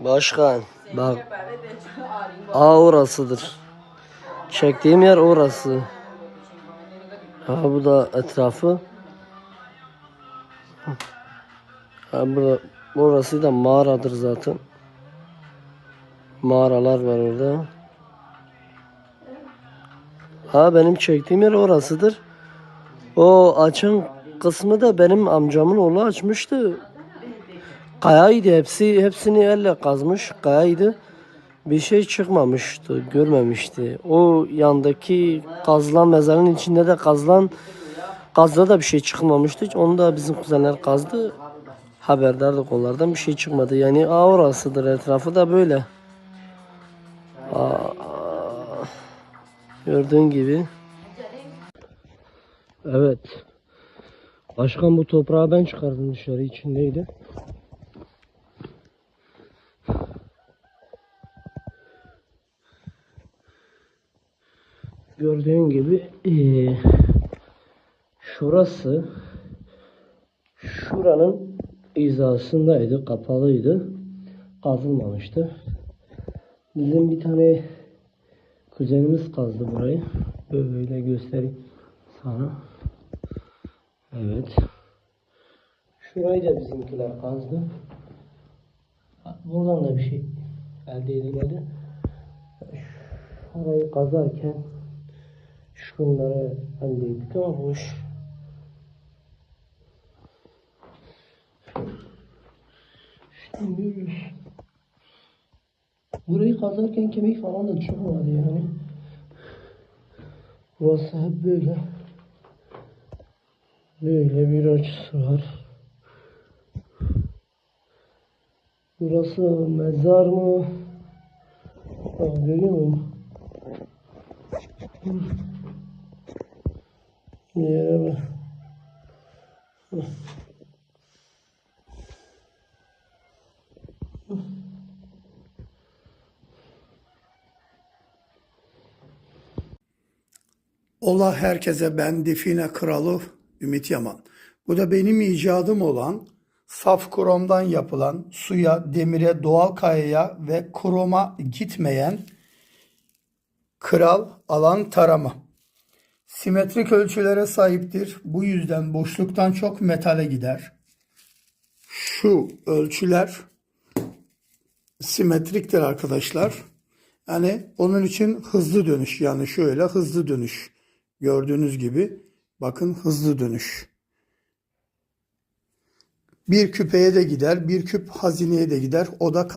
Başkan bak. Aa orasıdır. Çektiğim yer orası. Ha bu da etrafı. Ha burada orası da mağaradır zaten. Mağaralar var orada. Ha benim çektiğim yer orasıdır. O açın kısmı da benim amcamın oğlu açmıştı. Kayaydı hepsi hepsini elle kazmış kayaydı. Bir şey çıkmamıştı, görmemişti. O yandaki kazılan mezarın içinde de kazılan kazda da bir şey çıkmamıştı. Onu da bizim kuzenler kazdı. Haberdardık onlardan bir şey çıkmadı. Yani orasıdır etrafı da böyle. Aa, gördüğün gibi. Evet. Başkan bu toprağı ben çıkardım dışarı içindeydi. Gördüğün gibi eee, şurası şuranın hizasındaydı, kapalıydı. Kazılmamıştı. Bizim bir tane kuzenimiz kazdı burayı. Böyle göstereyim sana. Evet. Şurayı da bizimkiler kazdı. Buradan da bir şey elde edilmedi. Şurayı kazarken şunları elde ettik ama boş. Burayı kazarken kemik falan da çıkmadı yani. Burası hep böyle. Böyle bir açısı var. Burası mezar mı? Bak görüyor musun? Bak. Ola herkese ben Define Kralı Ümit Yaman. Bu da benim icadım olan saf kromdan yapılan suya, demire, doğal kayaya ve kroma gitmeyen kral alan tarama. Simetrik ölçülere sahiptir. Bu yüzden boşluktan çok metale gider. Şu ölçüler simetriktir arkadaşlar. Yani onun için hızlı dönüş yani şöyle hızlı dönüş. Gördüğünüz gibi bakın hızlı dönüş. Bir küpeye de gider, bir küp hazineye de gider. O da